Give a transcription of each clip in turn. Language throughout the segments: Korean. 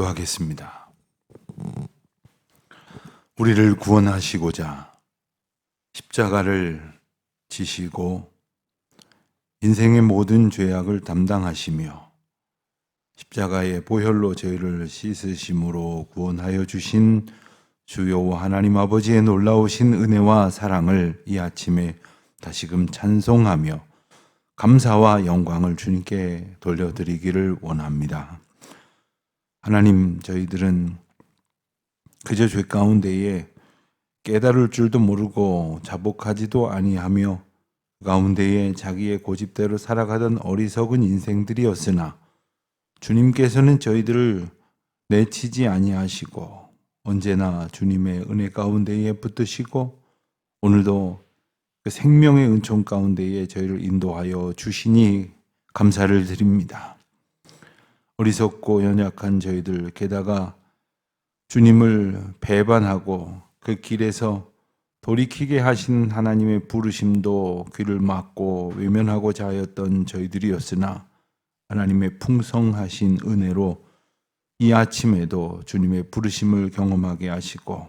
기도하겠습니다. 우리를 구원하시고자 십자가를 지시고 인생의 모든 죄악을 담당하시며 십자가의 보혈로 저희를 씻으심으로 구원하여 주신 주요 하나님 아버지의 놀라우신 은혜와 사랑을 이 아침에 다시금 찬송하며 감사와 영광을 주님께 돌려드리기를 원합니다. 하나님, 저희들은 그저 죄 가운데에 깨달을 줄도 모르고 자복하지도 아니하며 그 가운데에 자기의 고집대로 살아가던 어리석은 인생들이었으나 주님께서는 저희들을 내치지 아니하시고 언제나 주님의 은혜 가운데에 붙드시고 오늘도 그 생명의 은총 가운데에 저희를 인도하여 주시니 감사를 드립니다. 어리석고 연약한 저희들 게다가 주님을 배반하고 그 길에서 돌이키게 하신 하나님의 부르심도 귀를 막고 외면하고자 하였던 저희들이었으나 하나님의 풍성하신 은혜로 이 아침에도 주님의 부르심을 경험하게 하시고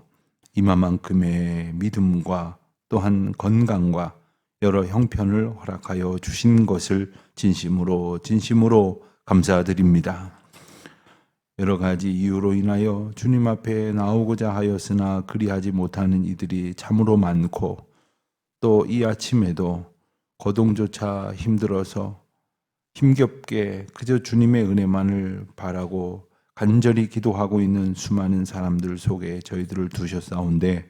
이마만큼의 믿음과 또한 건강과 여러 형편을 허락하여 주신 것을 진심으로 진심으로 감사드립니다. 여러 가지 이유로 인하여 주님 앞에 나오고자 하였으나 그리하지 못하는 이들이 참으로 많고 또 이 아침에도 거동조차 힘들어서 힘겹게 그저 주님의 은혜만을 바라고 간절히 기도하고 있는 수많은 사람들 속에 저희들을 두셨사온데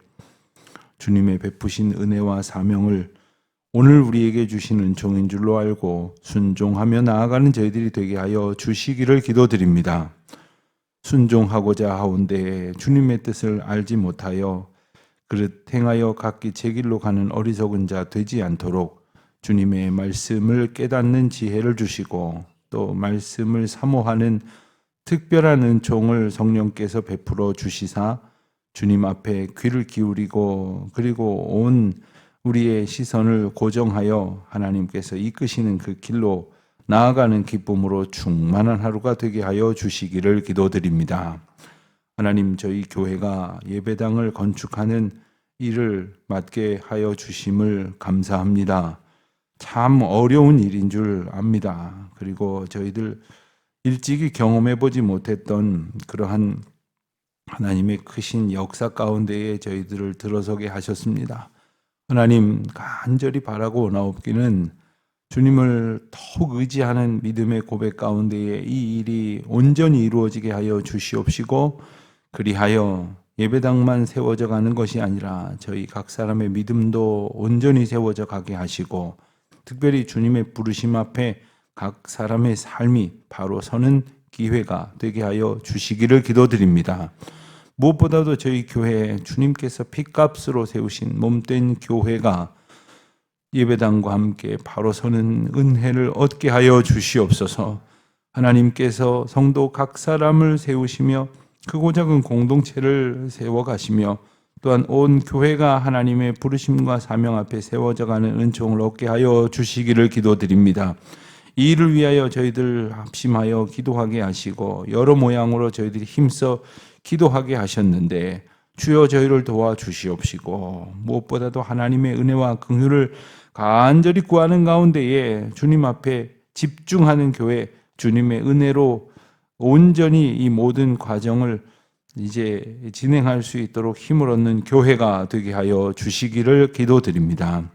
주님의 베푸신 은혜와 사명을 오늘 우리에게 주시는 종인 줄로 알고 순종하며 나아가는 저희들이 되게 하여 주시기를 기도드립니다. 순종하고자 하온데 주님의 뜻을 알지 못하여 그릇 행하여 각기 제 길로 가는 어리석은 자 되지 않도록 주님의 말씀을 깨닫는 지혜를 주시고 또 말씀을 사모하는 특별한 은총을 성령께서 베풀어 주시사 주님 앞에 귀를 기울이고 그리고 온 우리의 시선을 고정하여 하나님께서 이끄시는 그 길로 나아가는 기쁨으로 충만한 하루가 되게 하여 주시기를 기도드립니다. 하나님 저희 교회가 예배당을 건축하는 일을 맡게 하여 주심을 감사합니다. 참 어려운 일인 줄 압니다. 그리고 저희들 일찍이 경험해 보지 못했던 그러한 하나님의 크신 역사 가운데에 저희들을 들어서게 하셨습니다. 하나님 간절히 바라고 나옵기는 주님을 더욱 의지하는 믿음의 고백 가운데에 이 일이 온전히 이루어지게 하여 주시옵시고 그리하여 예배당만 세워져 가는 것이 아니라 저희 각 사람의 믿음도 온전히 세워져 가게 하시고 특별히 주님의 부르심 앞에 각 사람의 삶이 바로 서는 기회가 되게 하여 주시기를 기도드립니다. 무엇보다도 저희 교회 주님께서 핏값으로 세우신 몸된 교회가 예배당과 함께 바로 서는 은혜를 얻게 하여 주시옵소서. 하나님께서 성도 각 사람을 세우시며 크고 작은 공동체를 세워 가시며 또한 온 교회가 하나님의 부르심과 사명 앞에 세워져 가는 은총을 얻게 하여 주시기를 기도드립니다. 이 일을 위하여 저희들 합심하여 기도하게 하시고 여러 모양으로 저희들이 힘써 기도하게 하셨는데 주여 저희를 도와 주시옵시고 무엇보다도 하나님의 은혜와 긍휼을 간절히 구하는 가운데에 주님 앞에 집중하는 교회 주님의 은혜로 온전히 이 모든 과정을 이제 진행할 수 있도록 힘을 얻는 교회가 되게 하여 주시기를 기도드립니다.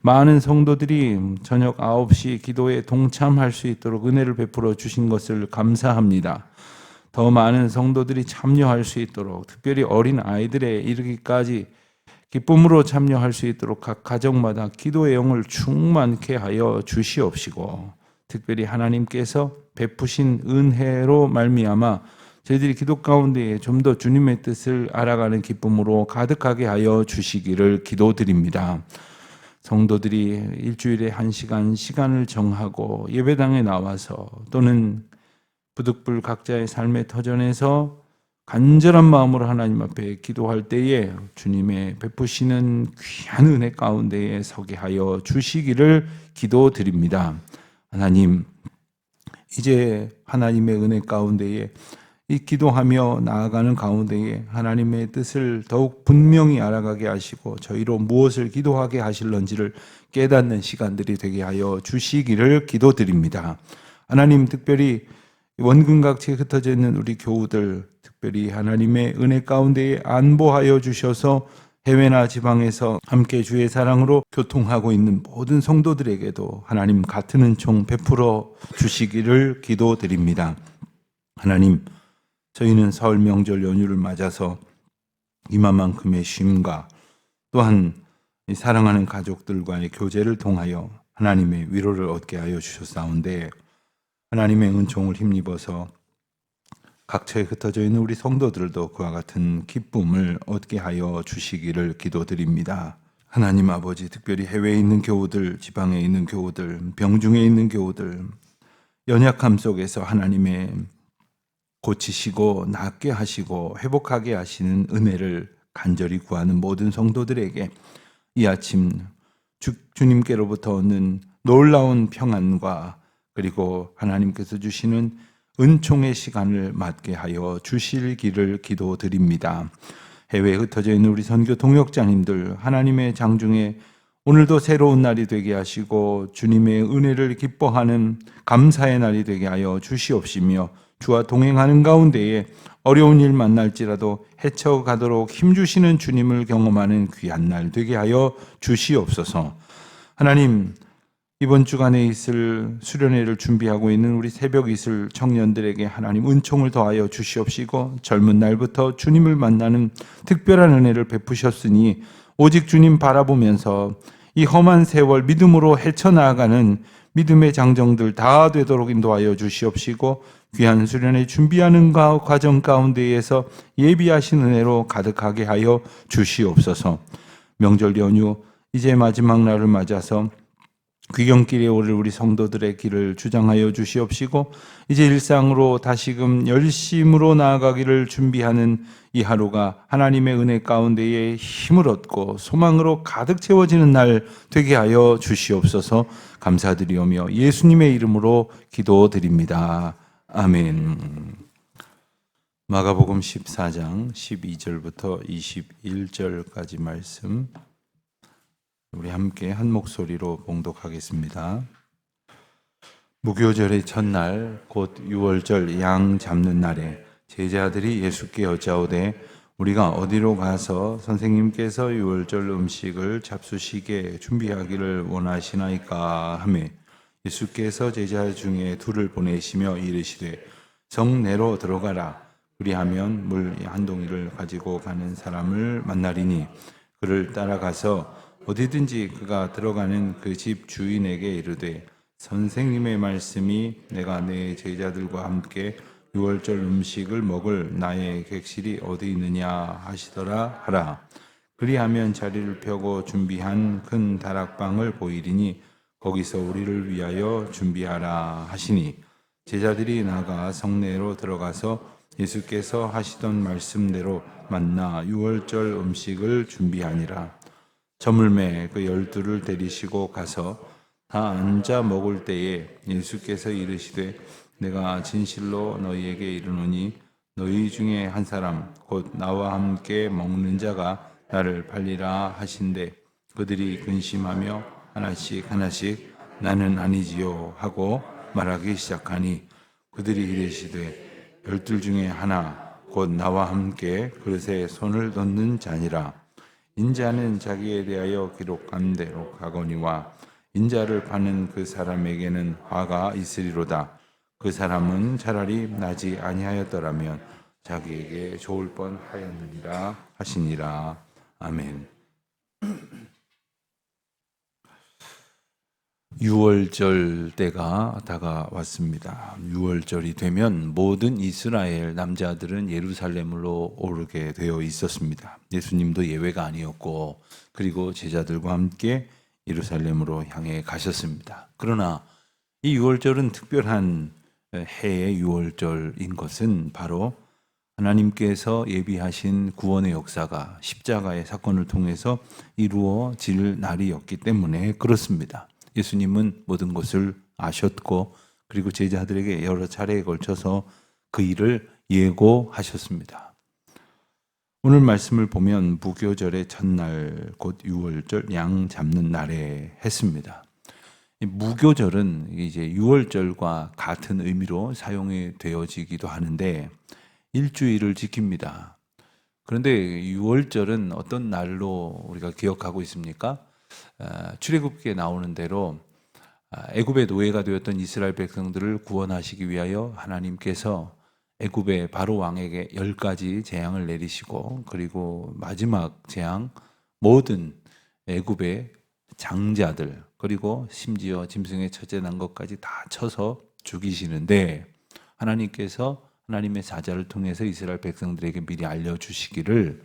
많은 성도들이 저녁 9시 기도에 동참할 수 있도록 은혜를 베풀어 주신 것을 감사합니다. 더 많은 성도들이 참여할 수 있도록 특별히 어린 아이들에 이르기까지 기쁨으로 참여할 수 있도록 각 가정마다 기도의 영을 충만케 하여 주시옵시고 특별히 하나님께서 베푸신 은혜로 말미암아 저희들이 기도 가운데에 좀 더 주님의 뜻을 알아가는 기쁨으로 가득하게 하여 주시기를 기도드립니다. 성도들이 일주일에 한 시간 시간을 정하고 예배당에 나와서 또는 부득불 각자의 삶의 터전에서 간절한 마음으로 하나님 앞에 기도할 때에 주님의 베푸시는 귀한 은혜 가운데에 서게 하여 주시기를 기도드립니다. 하나님, 이제 하나님의 은혜 가운데에 이 기도하며 나아가는 가운데에 하나님의 뜻을 더욱 분명히 알아가게 하시고 저희로 무엇을 기도하게 하실런지를 깨닫는 시간들이 되게 하여 주시기를 기도드립니다. 하나님 특별히 원근각지에 흩어져 있는 우리 교우들 특별히 하나님의 은혜 가운데에 안보하여 주셔서 해외나 지방에서 함께 주의 사랑으로 교통하고 있는 모든 성도들에게도 하나님 같은 은총 베풀어 주시기를 기도드립니다. 하나님, 저희는 설 명절 연휴를 맞아서 이만큼의 쉼과 또한 이 사랑하는 가족들과의 교제를 통하여 하나님의 위로를 얻게 하여 주셨사온데 하나님의 은총을 힘입어서 각처에 흩어져 있는 우리 성도들도 그와 같은 기쁨을 얻게 하여 주시기를 기도드립니다. 하나님 아버지 특별히 해외에 있는 교우들, 지방에 있는 교우들, 병중에 있는 교우들 연약함 속에서 하나님의 고치시고 낫게 하시고 회복하게 하시는 은혜를 간절히 구하는 모든 성도들에게 이 아침 주, 주님께로부터 얻는 놀라운 평안과 그리고 하나님께서 주시는 은총의 시간을 맞게 하여 주실 길을 기도드립니다. 해외에 흩어져 있는 우리 선교 동역자님들 하나님의 장중에 오늘도 새로운 날이 되게 하시고 주님의 은혜를 기뻐하는 감사의 날이 되게 하여 주시옵시며 주와 동행하는 가운데에 어려운 일 만날지라도 헤쳐가도록 힘주시는 주님을 경험하는 귀한 날 되게 하여 주시옵소서. 하나님, 이번 주간에 있을 수련회를 준비하고 있는 우리 새벽 이슬 청년들에게 하나님 은총을 더하여 주시옵시고 젊은 날부터 주님을 만나는 특별한 은혜를 베푸셨으니 오직 주님 바라보면서 이 험한 세월 믿음으로 헤쳐나가는 믿음의 장정들 다 되도록 인도하여 주시옵시고 귀한 수련회 준비하는 가- 과정 가운데에서 예비하신 은혜로 가득하게 하여 주시옵소서. 명절 연휴 이제 마지막 날을 맞아서 귀경길에 오를 우리 성도들의 길을 주장하여 주시옵시고 이제 일상으로 다시금 열심으로 나아가기를 준비하는 이 하루가 하나님의 은혜 가운데에 힘을 얻고 소망으로 가득 채워지는 날 되게 하여 주시옵소서 감사드리오며 예수님의 이름으로 기도드립니다. 아멘. 마가복음 14장 12절부터 21절까지 말씀 우리 함께 한 목소리로 봉독하겠습니다. 무교절의 첫날 곧 유월절 양 잡는 날에 제자들이 예수께 여짜오되 우리가 어디로 가서 선생님께서 유월절 음식을 잡수시게 준비하기를 원하시나이까 하매 예수께서 제자 중에 둘을 보내시며 이르시되 성내로 들어가라 그리하면 물 한 동이를 가지고 가는 사람을 만나리니 그를 따라가서 어디든지 그가 들어가는 그 집 주인에게 이르되 선생님의 말씀이 내가 내 제자들과 함께 유월절 음식을 먹을 나의 객실이 어디 있느냐 하시더라 하라. 그리하면 자리를 펴고 준비한 큰 다락방을 보이리니 거기서 우리를 위하여 준비하라 하시니 제자들이 나가 성내로 들어가서 예수께서 하시던 말씀대로 만나 유월절 음식을 준비하니라 저물매 그 열두를 데리시고 가서 다 앉아 먹을 때에 예수께서 이르시되 내가 진실로 너희에게 이르노니 너희 중에 한 사람 곧 나와 함께 먹는 자가 나를 팔리라 하신대. 그들이 근심하며 하나씩 하나씩 나는 아니지요 하고 말하기 시작하니 그들이 이르시되 열둘 중에 하나 곧 나와 함께 그릇에 손을 넣는 자니라 인자는 자기에 대하여 기록한 대로 가거니와 인자를 파는 그 사람에게는 화가 있으리로다. 그 사람은 차라리 나지 아니하였더라면 자기에게 좋을 뻔하였느니라 하시니라. 아멘. 6월절 때가 다가왔습니다. 6월절이 되면 모든 이스라엘 남자들은 예루살렘으로 오르게 되어 있었습니다. 예수님도 예외가 아니었고, 그리고 제자들과 함께 예루살렘으로 향해 가셨습니다. 그러나 이 6월절은 특별한 해의 6월절인 것은 바로 하나님께서 예비하신 구원의 역사가 십자가의 사건을 통해서 이루어질 날이었기 때문에 그렇습니다. 예수님은 모든 것을 아셨고 그리고 제자들에게 여러 차례에 걸쳐서 그 일을 예고하셨습니다. 오늘 말씀을 보면 무교절의 첫날 곧 6월절 양 잡는 날에 했습니다. 이 무교절은 이제 6월절과 같은 의미로 사용이 되어지기도 하는데 일주일을 지킵니다. 그런데 6월절은 어떤 날로 우리가 기억하고 있습니까? 아, 출애굽기에 나오는 대로 아, 애굽의 노예가 되었던 이스라엘 백성들을 구원하시기 위하여 하나님께서 애굽의 바로 왕에게 열 가지 재앙을 내리시고 그리고 마지막 재앙 모든 애굽의 장자들 그리고 심지어 짐승의 첫째 난 것까지 다 쳐서 죽이시는데 하나님께서 하나님의 사자를 통해서 이스라엘 백성들에게 미리 알려 주시기를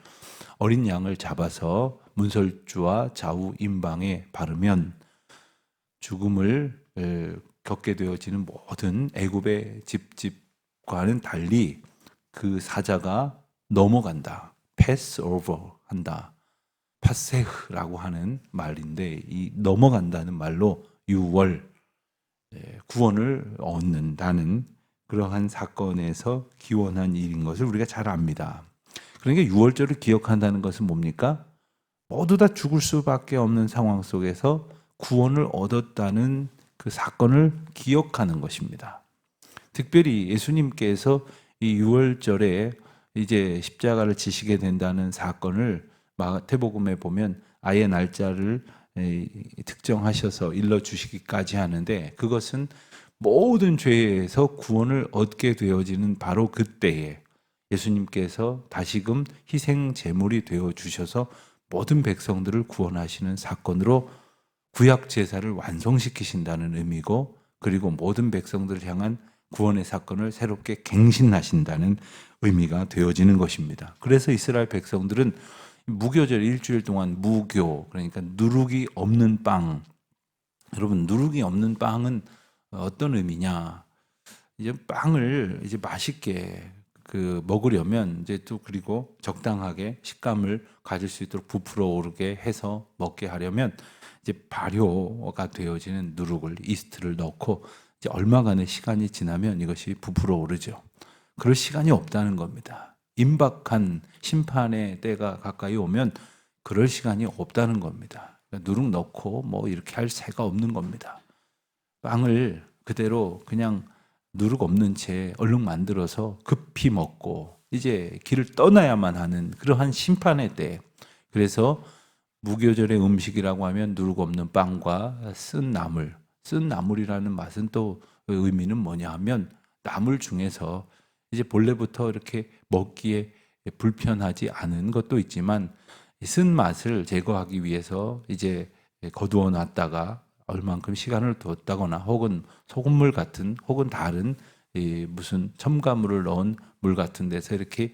어린 양을 잡아서 문설주와 좌우 임방에 바르면 죽음을 에, 겪게 되어지는 모든 애굽의 집집과는 달리 그 사자가 넘어간다. 패스 오버 한다. 파세흐라고 하는 말인데 이 넘어간다는 말로 6월 구원을 얻는다는 그러한 사건에서 기원한 일인 것을 우리가 잘 압니다. 그러니까 6월절을 기억한다는 것은 뭡니까? 모두 다 죽을 수밖에 없는 상황 속에서 구원을 얻었다는 그 사건을 기억하는 것입니다. 특별히 예수님께서 이 6월절에 이제 십자가를 지시게 된다는 사건을 마태복음에 보면 아예 날짜를 특정하셔서 일러 주시기까지 하는데 그것은 모든 죄에서 구원을 얻게 되어지는 바로 그때에 예수님께서 다시금 희생 제물이 되어 주셔서 모든 백성들을 구원하시는 사건으로 구약 제사를 완성시키신다는 의미고 그리고 모든 백성들을 향한 구원의 사건을 새롭게 갱신하신다는 의미가 되어지는 것입니다. 그래서 이스라엘 백성들은 무교절 일주일 동안 무교 그러니까 누룩이 없는 빵 여러분 누룩이 없는 빵은 어떤 의미냐? 이제 빵을 이제 맛있게 그 먹으려면 이제 또 그리고 적당하게 식감을 가질 수 있도록 부풀어 오르게 해서 먹게 하려면 이제 발효가 되어지는 누룩을 이스트를 넣고 이제 얼마간의 시간이 지나면 이것이 부풀어 오르죠. 그럴 시간이 없다는 겁니다. 임박한 심판의 때가 가까이 오면 그럴 시간이 없다는 겁니다. 그러니까 누룩 넣고 뭐 이렇게 할 새가 없는 겁니다. 빵을 그대로 그냥 누룩 없는 채 얼른 만들어서 급히 먹고 이제 길을 떠나야만 하는 그러한 심판의 때. 그래서 무교절의 음식이라고 하면 누룩 없는 빵과 쓴 나물. 쓴 나물이라는 맛은 또 의미는 뭐냐 하면 나물 중에서 이제 본래부터 이렇게 먹기에 불편하지 않은 것도 있지만 쓴 맛을 제거하기 위해서 이제 거두어 놨다가 얼만큼 시간을 뒀다거나 혹은 소금물 같은 혹은 다른 무슨 첨가물을 넣은 물 같은 데서 이렇게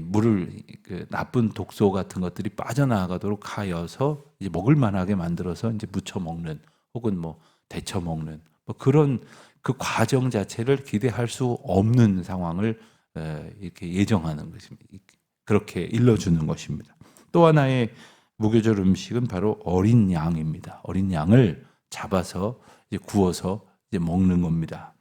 물을 그 나쁜 독소 같은 것들이 빠져나가도록 하여서 이제 먹을 만하게 만들어서 이제 무쳐 먹는 혹은 뭐 데쳐 먹는 뭐 그런 그 과정 자체를 기대할 수 없는 상황을 이렇게 예정하는 것입니다. 그렇게 일러주는 것입니다. 또 하나의 무교절 음식은 바로 어린 양입니다. 어린 양을 잡아서 이제 구워서 이제 먹는 겁니다.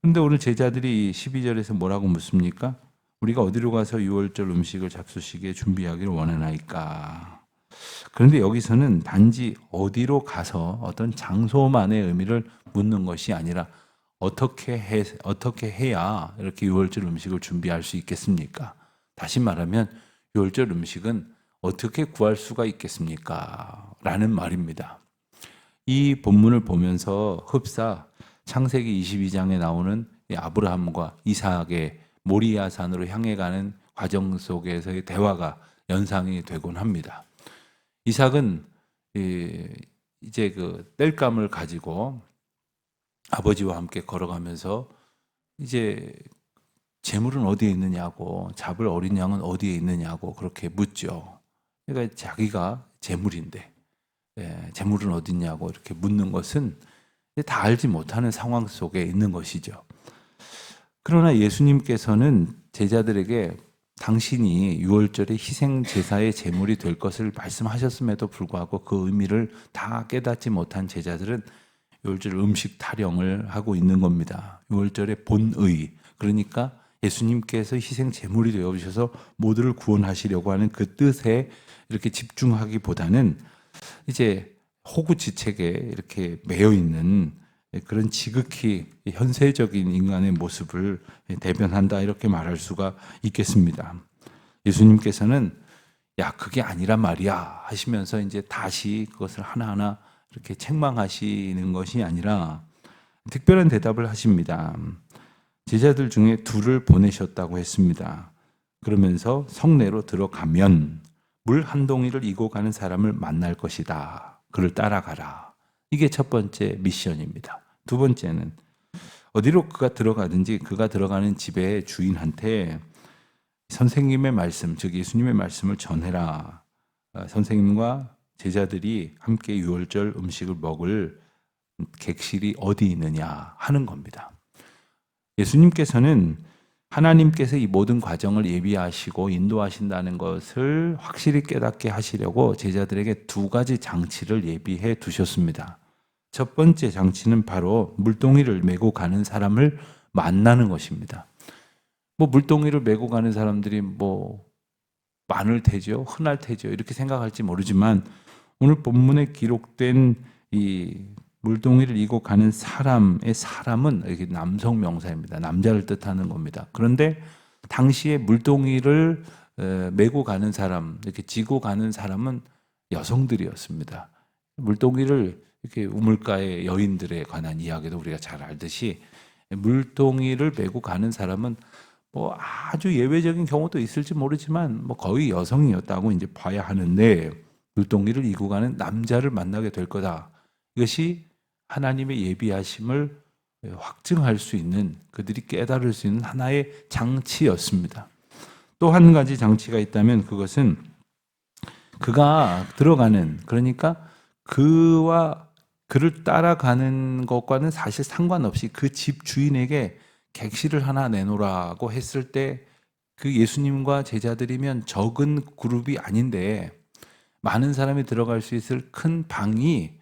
근데 오늘 제자들이 12절에서 뭐라고 묻습니까? 우리가 어디로 가서 6월절 음식을 잡수시게 준비하기를 원하나이까? 그런데 여기서는 단지 어디로 가서 어떤 장소만의 의미를 묻는 것이 아니라 어떻게 해, 어떻게 해야 이렇게 6월절 음식을 준비할 수 있겠습니까? 다시 말하면 6월절 음식은 어떻게 구할 수가 있겠습니까? 라는 말입니다. 이 본문을 보면서 흡사 창세기 22장에 나오는 아브라함과 이삭의 모리아산으로 향해 가는 과정 속에서의 대화가 연상이 되곤 합니다. 이삭은 이제 그 땔감을 가지고 아버지와 함께 걸어가면서 이제 재물은 어디에 있느냐고 잡을 어린 양은 어디에 있느냐고 그렇게 묻죠. 그러니까 자기가 재물인데 예, 재물은 어딨냐고 이렇게 묻는 것은 다 알지 못하는 상황 속에 있는 것이죠. 그러나 예수님께서는 제자들에게 당신이 6월절에 희생 제사의 제물이 될 것을 말씀하셨음에도 불구하고 그 의미를 다 깨닫지 못한 제자들은 6월절 음식 타령을 하고 있는 겁니다. 6월절의 본의 그러니까 예수님께서 희생 제물이 되어 주셔서 모두를 구원하시려고 하는 그 뜻에 이렇게 집중하기보다는 이제 호구지책에 이렇게 매여 있는 그런 지극히 현세적인 인간의 모습을 대변한다 이렇게 말할 수가 있겠습니다. 예수님께서는 야 그게 아니란 말이야 하시면서 이제 다시 그것을 하나하나 이렇게 책망하시는 것이 아니라 특별한 대답을 하십니다. 제자들 중에 둘을 보내셨다고 했습니다. 그러면서 성내로 들어가면 물 한 동이를 이고 가는 사람을 만날 것이다. 그를 따라가라. 이게 첫 번째 미션입니다. 두 번째는 어디로 그가 들어가든지 그가 들어가는 집의 주인한테 선생님의 말씀, 즉 예수님의 말씀을 전해라. 어, 선생님과 제자들이 함께 유월절 음식을 먹을 객실이 어디 있느냐 하는 겁니다. 예수님께서는 하나님께서 이 모든 과정을 예비하시고 인도하신다는 것을 확실히 깨닫게 하시려고 제자들에게 두 가지 장치를 예비해 두셨습니다. 첫 번째 장치는 바로 물동이를 메고 가는 사람을 만나는 것입니다. 뭐 물동이를 메고 가는 사람들이 뭐 많을 테죠, 흔할 테죠 이렇게 생각할지 모르지만 오늘 본문에 기록된 이 물동이를 이고 가는 사람의 사람은 이게 남성 명사입니다. 남자를 뜻하는 겁니다. 그런데 당시에 물동이를 에, 메고 가는 사람, 이렇게 지고 가는 사람은 여성들이었습니다. 물동이를 이렇게 우물가의 여인들에 관한 이야기도 우리가 잘 알듯이 물동이를 메고 가는 사람은 뭐 아주 예외적인 경우도 있을지 모르지만 뭐 거의 여성이었다고 이제 봐야 하는데 물동이를 이고 가는 남자를 만나게 될 거다. 이것이 하나님의 예비하심을 확증할 수 있는 그들이 깨달을 수 있는 하나의 장치였습니다. 또 한 가지 장치가 있다면 그것은 그가 들어가는 그러니까 그와 그를 따라가는 것과는 사실 상관없이 그 집 주인에게 객실을 하나 내놓으라고 했을 때 그 예수님과 제자들이면 적은 그룹이 아닌데 많은 사람이 들어갈 수 있을 큰 방이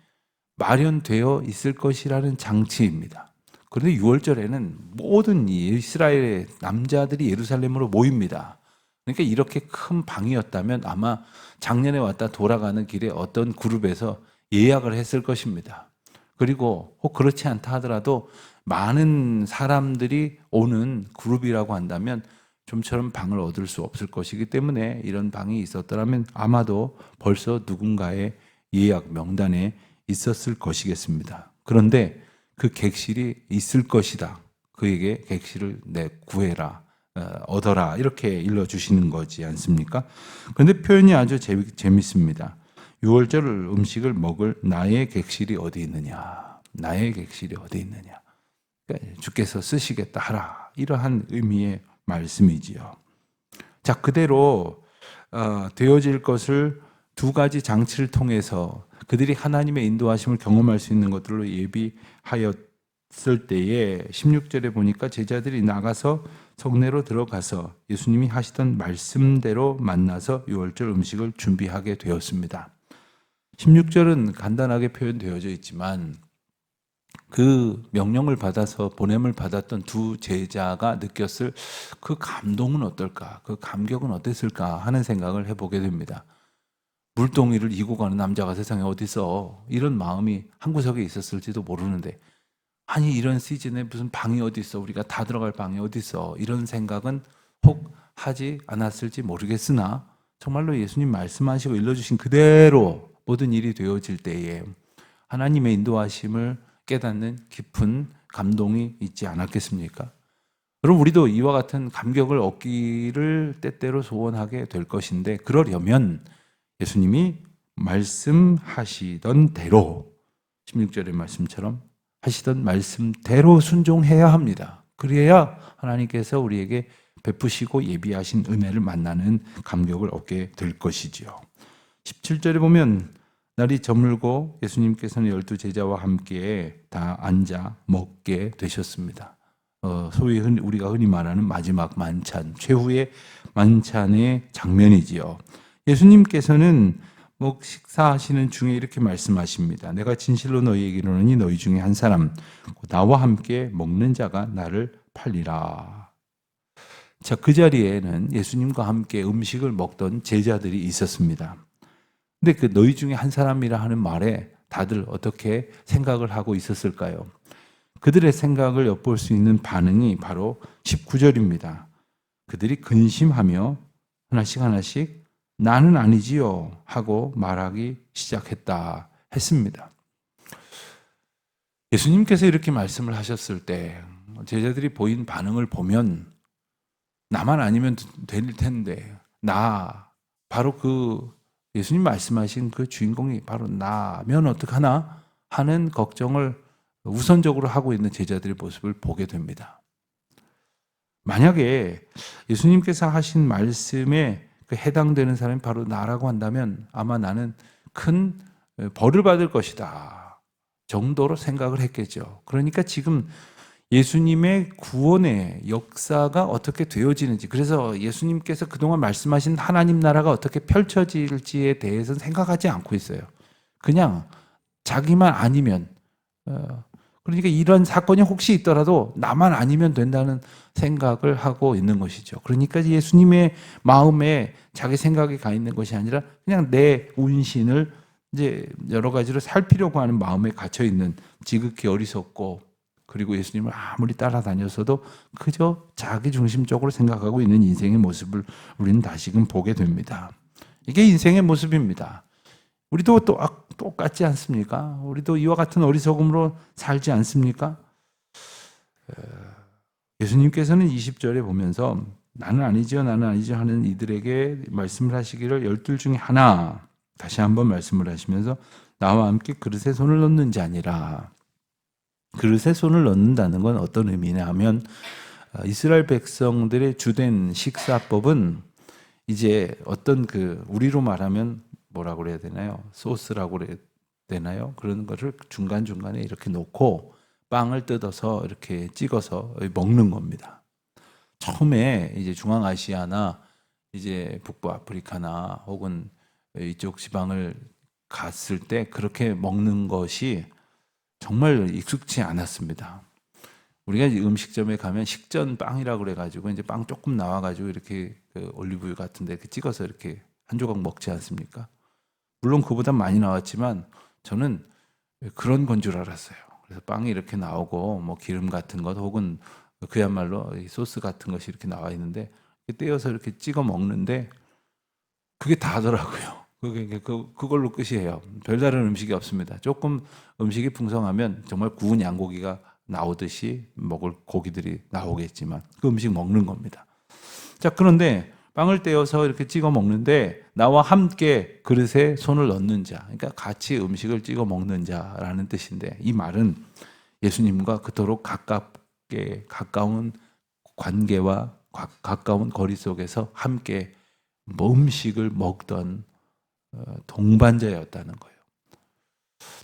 마련되어 있을 것이라는 장치입니다. 그런데 6월절에는 모든 이스라엘의 남자들이 예루살렘으로 모입니다. 그러니까 이렇게 큰 방이었다면 아마 작년에 왔다 돌아가는 길에 어떤 그룹에서 예약을 했을 것입니다. 그리고 혹 그렇지 않다 하더라도 많은 사람들이 오는 그룹이라고 한다면 좀처럼 방을 얻을 수 없을 것이기 때문에 이런 방이 있었더라면 아마도 벌써 누군가의 예약 명단에 있었을 것이겠습니다. 그런데 그 객실이 있을 것이다. 그에게 객실을 내 구해라. 어, 얻어라. 이렇게 일러주시는 거지 않습니까? 그런데 표현이 아주 재미, 재밌습니다. 6월절 음식을 먹을 나의 객실이 어디 있느냐. 나의 객실이 어디 있느냐. 그러니까 주께서 쓰시겠다 하라. 이러한 의미의 말씀이지요. 자, 그대로 어, 되어질 것을 두 가지 장치를 통해서 그들이 하나님의 인도하심을 경험할 수 있는 것들로 예비하였을 때에 16절에 보니까 제자들이 나가서 성내로 들어가서 예수님이 하시던 말씀대로 만나서 유월절 음식을 준비하게 되었습니다. 16절은 간단하게 표현되어져 있지만 그 명령을 받아서 보냄을 받았던 두 제자가 느꼈을 그 감동은 어떨까? 그 감격은 어땠을까? 하는 생각을 해보게 됩니다. 물동이를 이고 가는 남자가 세상에 어디 있어? 이런 마음이 한 구석에 있었을지도 모르는데 아니 이런 시즌에 무슨 방이 어디 있어? 우리가 다 들어갈 방이 어디 있어? 이런 생각은 혹 하지 않았을지 모르겠으나 정말로 예수님 말씀하시고 일러주신 그대로 모든 일이 되어질 때에 하나님의 인도하심을 깨닫는 깊은 감동이 있지 않았겠습니까? 여러분 우리도 이와 같은 감격을 얻기를 때때로 소원하게 될 것인데 그러려면 예수님이 말씀하시던 대로 16절의 말씀처럼 하시던 말씀대로 순종해야 합니다. 그래야 하나님께서 우리에게 베푸시고 예비하신 은혜를 만나는 감격을 얻게 될 것이지요. 17절에 보면 날이 저물고 예수님께서는 열두 제자와 함께 다 앉아 먹게 되셨습니다. 어, 소위 우리가 흔히 말하는 마지막 만찬, 최후의 만찬의 장면이지요. 예수님께서는 뭐 식사하시는 중에 이렇게 말씀하십니다. 내가 진실로 너희에게 이르노니 너희 중에 한 사람 나와 함께 먹는 자가 나를 팔리라. 자, 그 자리에는 예수님과 함께 음식을 먹던 제자들이 있었습니다. 근데 그 너희 중에 한 사람이라 하는 말에 다들 어떻게 생각을 하고 있었을까요? 그들의 생각을 엿볼 수 있는 반응이 바로 19절입니다. 그들이 근심하며 하나씩 하나씩 나는 아니지요 하고 말하기 시작했다 했습니다. 예수님께서 이렇게 말씀을 하셨을 때 제자들이 보인 반응을 보면 나만 아니면 될 텐데 나 바로 그 예수님 말씀하신 그 주인공이 바로 나면 어떡하나 하는 걱정을 우선적으로 하고 있는 제자들의 모습을 보게 됩니다. 만약에 예수님께서 하신 말씀에 그 해당되는 사람이 바로 나라고 한다면 아마 나는 큰 벌을 받을 것이다 정도로 생각을 했겠죠. 그러니까 지금 예수님의 구원의 역사가 어떻게 되어지는지 그래서 예수님께서 그동안 말씀하신 하나님 나라가 어떻게 펼쳐질지에 대해서는 생각하지 않고 있어요. 그냥 자기만 아니면 어, 그러니까 이런 사건이 혹시 있더라도 나만 아니면 된다는 생각을 하고 있는 것이죠. 그러니까 예수님의 마음에 자기 생각이 가 있는 것이 아니라 그냥 내 운신을 이제 여러 가지로 살피려고 하는 마음에 갇혀 있는 지극히 어리석고 그리고 예수님을 아무리 따라다녔어도 그저 자기 중심적으로 생각하고 있는 인생의 모습을 우리는 다시금 보게 됩니다. 이게 인생의 모습입니다. 우리도 또 아, 똑같지 않습니까? 우리도 이와 같은 어리석음으로 살지 않습니까? 예수님께서는 20절에 보면서 나는 아니죠, 나는 아니죠 하는 이들에게 말씀을 하시기를 열둘 중에 하나 다시 한번 말씀을 하시면서 나와 함께 그릇에 손을 넣는 자니라. 그릇에 손을 넣는다는 건 어떤 의미냐 하면 어, 이스라엘 백성들의 주된 식사법은 이제 어떤 그 우리로 말하면 뭐라고 그래야 되나요? 소스라고 그래야 되나요? 그런 거를 중간중간에 이렇게 놓고 빵을 뜯어서 이렇게 찍어서 먹는 겁니다. 처음에 이제 중앙아시아나 이제 북부 아프리카나 혹은 이쪽 지방을 갔을 때 그렇게 먹는 것이 정말 익숙치 않았습니다. 우리가 음식점에 가면 식전 빵이라고 그래가지고 이제 빵 조금 나와가지고 이렇게 그 올리브유 같은데 이렇게 찍어서 이렇게 한 조각 먹지 않습니까? 물론 그보다 많이 나왔지만 저는 그런 건 줄 알았어요. 그래서 빵이 이렇게 나오고 뭐 기름 같은 것 혹은 그야말로 소스 같은 것이 이렇게 나와 있는데 떼어서 이렇게 찍어 먹는데 그게 다더라고요. 그게 그 그걸로 끝이에요. 별다른 음식이 없습니다. 조금 음식이 풍성하면 정말 구운 양고기가 나오듯이 먹을 고기들이 나오겠지만 그 음식 먹는 겁니다. 자 그런데 빵을 떼어서 이렇게 찍어 먹는데 나와 함께 그릇에 손을 넣는 자, 그러니까 같이 음식을 찍어 먹는 자라는 뜻인데 이 말은 예수님과 그토록 가깝게 가까운 관계와 가까운 거리 속에서 함께 뭐 음식을 먹던 어, 동반자였다는 거예요.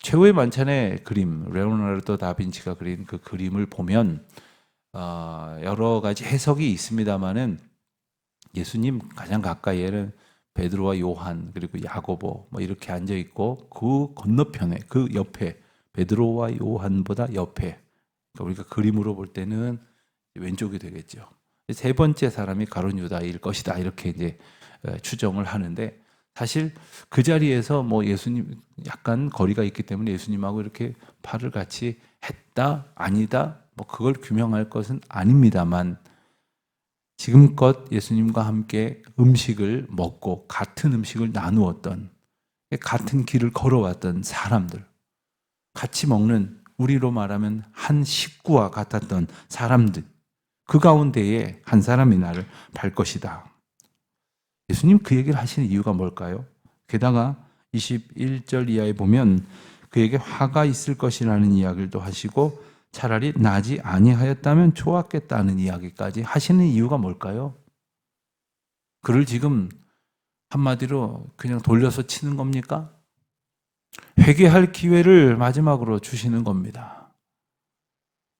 최후의 만찬의 그림, 레오나르도 다빈치가 그린 그 그림을 보면 어, 여러 가지 해석이 있습니다만은 예수님 가장 가까이에는 베드로와 요한 그리고 야고보 뭐 이렇게 앉아 있고 그 건너편에 그 옆에 베드로와 요한보다 옆에 그러니까 우리가 그림으로 볼 때는 왼쪽이 되겠죠. 세 번째 사람이 가론 유다일 것이다 이렇게 이제 어, 추정을 하는데 사실 그 자리에서 뭐 예수님 약간 거리가 있기 때문에 예수님하고 이렇게 팔을 같이 했다 아니다 뭐 그걸 규명할 것은 아닙니다만 지금껏 예수님과 함께 음식을 먹고 같은 음식을 나누었던 같은 길을 걸어왔던 사람들 같이 먹는 우리로 말하면 한 식구와 같았던 사람들 그 가운데에 한 사람이 나를 발 것이다. 예수님 그 얘기를 하시는 이유가 뭘까요? 게다가 21절 이하에 보면 그에게 화가 있을 것이라는 이야기를 또 하시고 차라리 나지 아니하였다면 좋았겠다는 이야기까지 하시는 이유가 뭘까요? 그를 지금 한마디로 그냥 돌려서 치는 겁니까? 회개할 기회를 마지막으로 주시는 겁니다.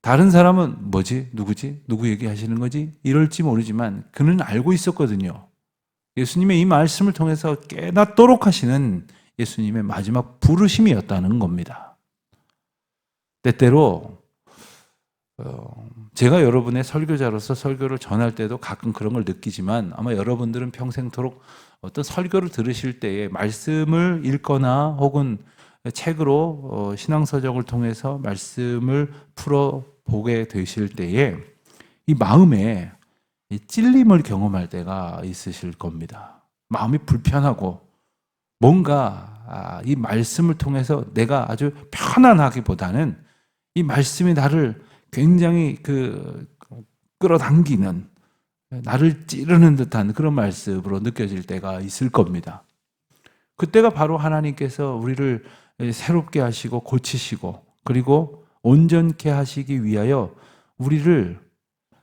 다른 사람은 뭐지? 누구지? 누구 얘기하시는 거지? 이럴지 모르지만 그는 알고 있었거든요. 예수님의 이 말씀을 통해서 깨닫도록 하시는 예수님의 마지막 부르심이었다는 겁니다. 때때로 어, 제가 여러분의 설교자로서 설교를 전할 때도 가끔 그런 걸 느끼지만 아마 여러분들은 평생토록 어떤 설교를 들으실 때에 말씀을 읽거나 혹은 책으로 어, 신앙서적을 통해서 말씀을 풀어 보게 되실 때에 이 마음에 이 찔림을 경험할 때가 있으실 겁니다. 마음이 불편하고 뭔가 아, 이 말씀을 통해서 내가 아주 편안하기보다는 이 말씀이 나를 굉장히 그 끌어당기는 나를 찌르는 듯한 그런 말씀으로 느껴질 때가 있을 겁니다. 그때가 바로 하나님께서 우리를 새롭게 하시고 고치시고 그리고 온전케 하시기 위하여 우리를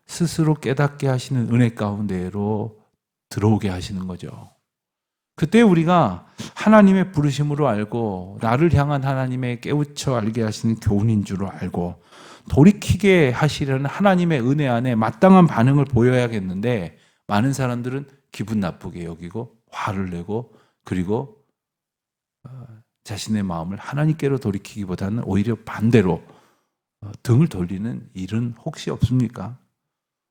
스스로 깨닫게 하시는 은혜 가운데로 들어오게 하시는 거죠. 그때 우리가 하나님의 부르심으로 알고 나를 향한 하나님의 깨우쳐 알게 하시는 교훈인 줄 알고 돌이키게 하시려는 하나님의 은혜 안에 마땅한 반응을 보여야겠는데 많은 사람들은 기분 나쁘게 여기고 화를 내고 그리고 어, 자신의 마음을 하나님께로 돌이키기보다는 오히려 반대로 어, 등을 돌리는 일은 혹시 없습니까?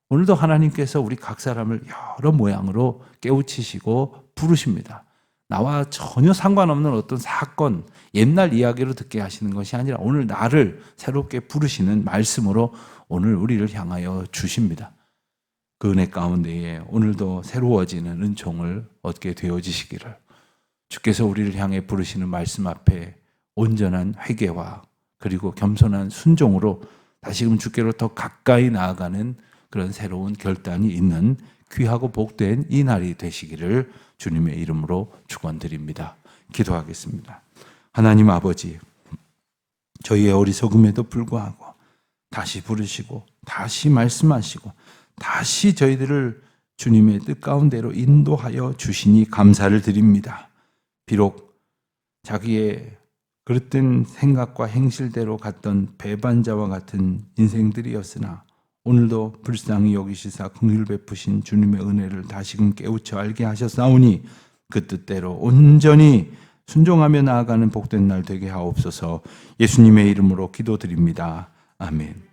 오늘도 하나님께서 우리 각 사람을 여러 모양으로 깨우치시고 부르십니다. 나와 전혀 상관없는 어떤 사건, 옛날 이야기로 듣게 하시는 것이 아니라 오늘 나를 새롭게 부르시는 말씀으로 오늘 우리를 향하여 주십니다. 그 은혜 가운데에 오늘도 새로워지는 은총을 얻게 되어지시기를 주께서 우리를 향해 부르시는 말씀 앞에 온전한 회개와 그리고 겸손한 순종으로 다시금 주께로 더 가까이 나아가는 그런 새로운 결단이 있는 귀하고 복된 이 날이 되시기를 주님의 이름으로 축원드립니다. 기도하겠습니다. 하나님 아버지, 저희의 어리석음에도 불구하고 다시 부르시고 다시 말씀하시고 다시 저희들을 주님의 뜻 가운데로 인도하여 주시니 감사를 드립니다. 비록 자기의 그릇된 생각과 행실대로 갔던 배반자와 같은 인생들이었으나 오늘도 불쌍히 여기시사 긍휼 베푸신 주님의 은혜를 다시금 깨우쳐 알게 하셨사오니 그 뜻대로 온전히 순종하며 나아가는 복된 날 되게 하옵소서 예수님의 이름으로 기도드립니다. 아멘.